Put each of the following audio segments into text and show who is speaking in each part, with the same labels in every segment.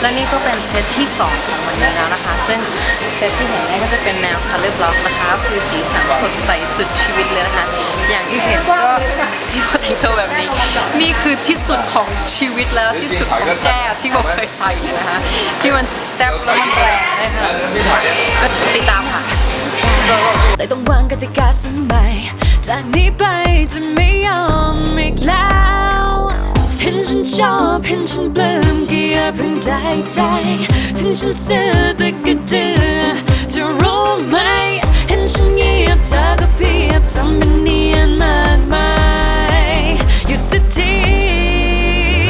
Speaker 1: และนี่ก็เป็นเซตที่ 2 ของวันนี้แล้วนะคะ ซึ่งเซตที่เห็นเนี่ยก็จะเป็นแนว color block นะคะ คือสีสันสดใสสุดชีวิตเลยนะคะ อย่างที่เห็นก็ที่เขาแต่งตัวแบบนี้ นี่คือที่สุดของชีวิตแล้วที่สุดของแจ้ที่ผมเคยใส่เลยนะคะ ที่มันแซ่บแล้วมันแรงนะคะก็ติดตามค่ะ
Speaker 2: เลยต้องวางกติกาสมัยจากนี้ไปจะไม่ยอมอีกแล้ว ฉันชอบเห็นฉันปลื้มก็อย่าเพิ่งได้ใจ ถึงฉันซื่อแต่ก็เดือจะรู้ไหม เห็นฉันเงียบเธอก็เพียบทำเป็นเนียนมากมายหยุดสักที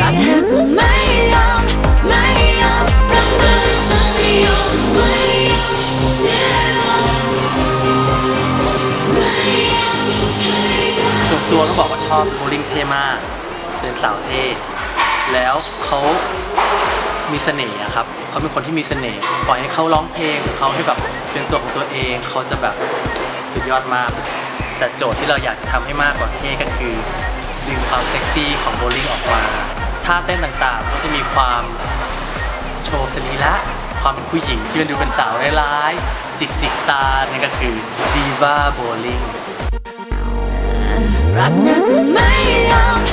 Speaker 2: รักเธอก็ไม่ยอมไม่ยอมรักมันฉันไม่ยอมไม่ยอมแน่นอน
Speaker 3: ส่วนตัวต้องบอกว่าชอบโบลิ่งเท่มากเป็นสาวเท่ แล้วเขามีเสน่ห์อะครับเขาเป็นคนที่มีเสน่ห์ปล่อยให้เขาร้องเพลงขอเขาให้แบบเป็นตัวของตัวเองเขาจะแบบสุดยอดมาก แต่โจทย์ที่เราอยากจะทำให้มากกว่าเท่ก็คือดึงความเซ็กซี่ของโบลิ่งออกมาท่าเต้นต่างๆ ก็จะมีความโชว์สรีระความเป็นผู้หญิงที่มันดูเป็นสาวร้ายๆจิกจิกตานั่นก็คือ Diva Bowling
Speaker 2: รักนะก็ไม่ยอม